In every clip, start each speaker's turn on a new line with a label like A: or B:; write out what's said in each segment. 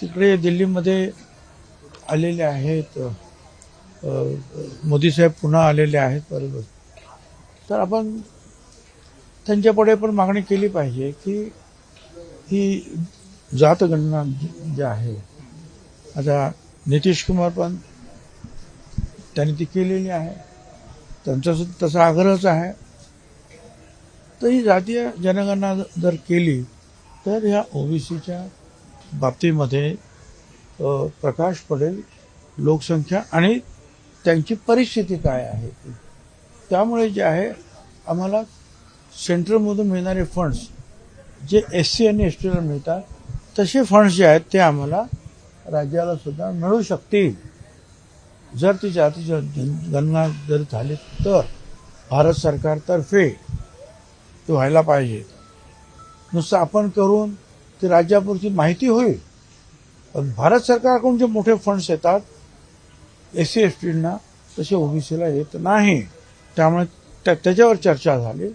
A: तिकडे दिल्लीमध्ये आलेले आहेत. मोदी साहेब पुन्हा आलेले आहेत बरोबर तर आपण त्यांच्यापुढे पण मागणी केली पाहिजे की ही जातगणना जी जी आहे. आता नितीश कुमार पण त्यांनी ती केलेली आहे. त्यांचा सुद्धा तसा आग्रहच आहे. तर ही जातीय जनगणना जर केली तर ह्या ओबीसीच्या बाबतीमध्ये प्रकाश पडेल लोकसंख्या आणि त्यांची परिस्थिती काय आहे. त्यामुळे जे आहे आम्हाला सेंट्रलमधून मिळणारे फंड्स जे एस सी आणि एस टीला मिळतात तसे फंड्स जे आहेत ते आम्हाला राज्याला सुद्धा मिळू शकतील. जर ती जाती जनगणना जर झाली तर भारत सरकारतर्फे ते व्हायला पाहिजे. नुसतं आपण करून ती राज्यापुरती माहिती होईल. पण भारत सरकारकडून जे मोठे फंड्स येतात एस सी एस टीना तसे ओबीसीला येत नाही. त्यामुळे त्या त्याच्यावर चर्चा झाली.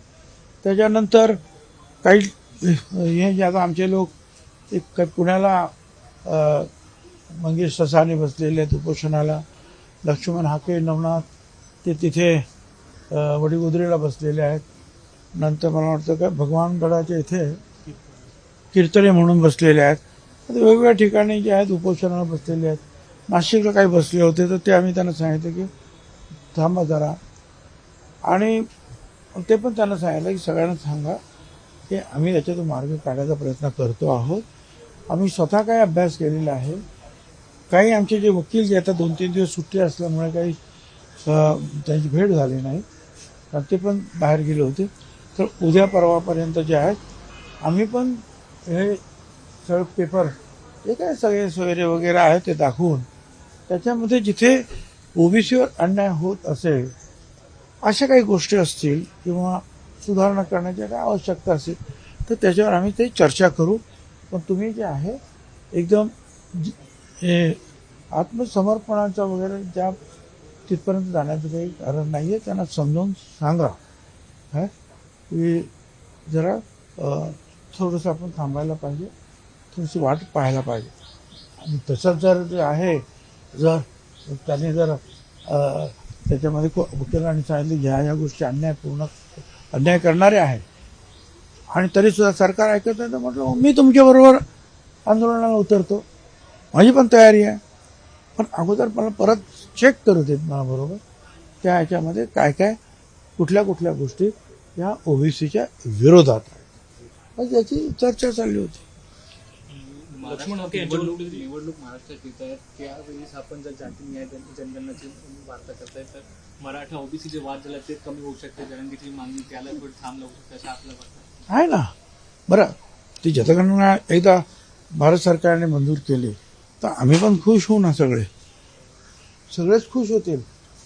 A: त्याच्यानंतर काही हे जे आता आमचे लोक एक काही पुण्याला मंगेश ससाने बसलेले आहेत उपोषणाला. लक्ष्मण हाके नवनाथ ते तिथे वडीगुद्रीला बसलेले आहेत. नंतर मला वाटतं काय भगवानगडाच्या इथे कीर्तने म्हणून बसलेले आहेत. वेगवेगळ्या ठिकाणी जे आहेत उपोषणाला बसलेले आहेत. नाशिकला काही बसले होते तर ते आम्ही त्यांना सांगितलं की थांबा जरा. आणि ते पण त्यांना सांगितलं की सगळ्यांना सांगा की आम्ही याच्यातून मार्ग काढायचा प्रयत्न करतो आहोत. आम्ही स्वतः काही अभ्यास केलेला आहे. काही आमचे जे वकील जे आता दोन तीन दिवस सुट्टी असल्यामुळे काही त्यांची भेट झाली नाही. कारण ते पण बाहेर गेले होते. तर उद्या परवापर्यंत जे आहेत आम्ही पण हे सगळं पेपर जे काय सगळे सोयरे वगैरे आहेत ते दाखवून त्याच्यामध्ये जिथे ओबीसीवर अन्याय होत असेल अशा काही गोष्टी असतील किंवा सुधारणा करण्याच्या काय आवश्यकता असेल तर त्याच्यावर आम्ही ते चर्चा करू. पण तुम्ही जे आहे एकदम हे आत्मसमर्पणाचा वगैरे ज्या तिथपर्यंत जाण्याचं काही कारण नाही आहे त्यांना समजावून सांगा. हां? की जरा थोडंसं आपण थांबायला पाहिजे. थोडीशी वाट पाहायला पाहिजे. आणि तसंच जर जे आहे जर त्यांनी जर त्याच्यामध्ये को- वकिलांनी सांगितलं ह्या ह्या गोष्टी अन्याय पूर्ण अन्याय करणारे आहेत. आणि तरीसुद्धा सरकार ऐकत नाही तर म्हटलं मी तुमच्याबरोबर आंदोलनाला उतरतो. माझी पण तयारी आहे. पण अगोदर मला परत चेक करू देत मला बरोबर. त्या ह्याच्यामध्ये काय काय कुठल्या कुठल्या गोष्टी या ओबीसीच्या विरोधात मग याची चर्चा चालली होती.
B: निवडणूक महाराष्ट्रात येत आहेत त्यावेळेस आपण जर जाती न्याय जन- जनगणनाची वार्ता करताय तर मराठा ओबीसी जे वाद झाला ते कमी होऊ शकते. जणांची मागणी त्याला थोडी थांब लागू शकते असं आपलं वाटतं
A: आहे ना? बरं ती जनगणना एकदा भारत सरकारने मंजूर केली तर आम्ही पण खुश होऊ ना सगळे? सगळेच खुश होतील.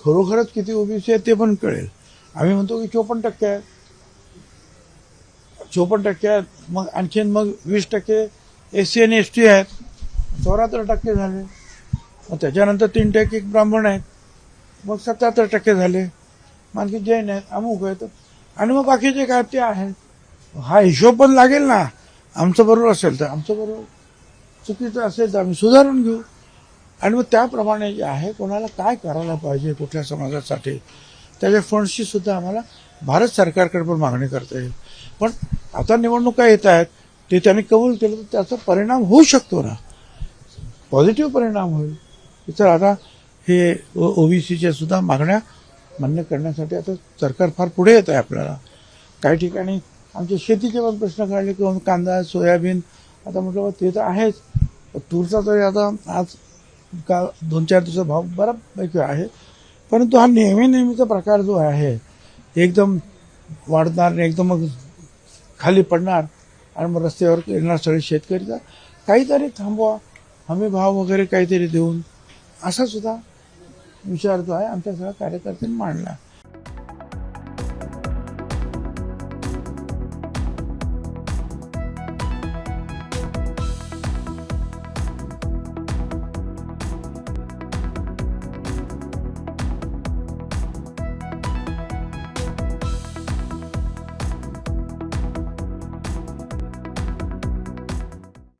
A: खरोखरच किती ओबीसी आहेत ते पण कळेल. आम्ही म्हणतो की चोपन्न टक्के आहेत. चोपन्न टक्के आहेत. मग आणखीन मग वीस टक्के एस सी आणि एस टी आहेत. चौऱ्याहत्तर टक्के झाले. मग त्याच्यानंतर तीन टक्के ब्राह्मण आहेत. मग सत्याहत्तर टक्के झाले. आणखी जैन आहेत अमुक आहेत. आणि मग बाकीचे काय ते आहेत हा हिशोब पण लागेल ना. आमचं बरोबर असेल तर आमचं बरोबर. चुकीचं असेल तर आम्ही सुधारून घेऊ. आणि मग त्याप्रमाणे जे आहे कोणाला काय करायला पाहिजे कुठल्या समाजासाठी त्याच्या फंड्सची सुद्धा आम्हाला भारत सरकारकडे पण मागणी करता येईल. पण आता निवडणुका येत आहेत ते त्यांनी कबूल केलं तर त्याचा परिणाम होऊ शकतो ना. पॉझिटिव्ह परिणाम होईल. तर आता हे ओबीसीच्या सुद्धा मागण्या मान्य करण्यासाठी आता सरकार फार पुढे येत आहे आपल्याला. काही ठिकाणी आमचे शेतीचे पण प्रश्न काढले किंवा कांदा सोयाबीन आता म्हटलं ते तर आहेच. तूरचा तरी आता आज का दोन चार दिवसाचा भाव बऱ्यापैकी आहे परंतु हा नेहमी नेहमीचा प्रकार जो आहे एकदम वाढणार आणि एकदम मग खाली पडणार आणि मग रस्त्यावर येणार सगळे शेतकरी तर काहीतरी थांबवा. हमी भाव वगैरे काहीतरी देऊन. असा सुद्धा विचार जो आहे आमच्या सगळ्या कार्यकर्त्यांनी मांडला.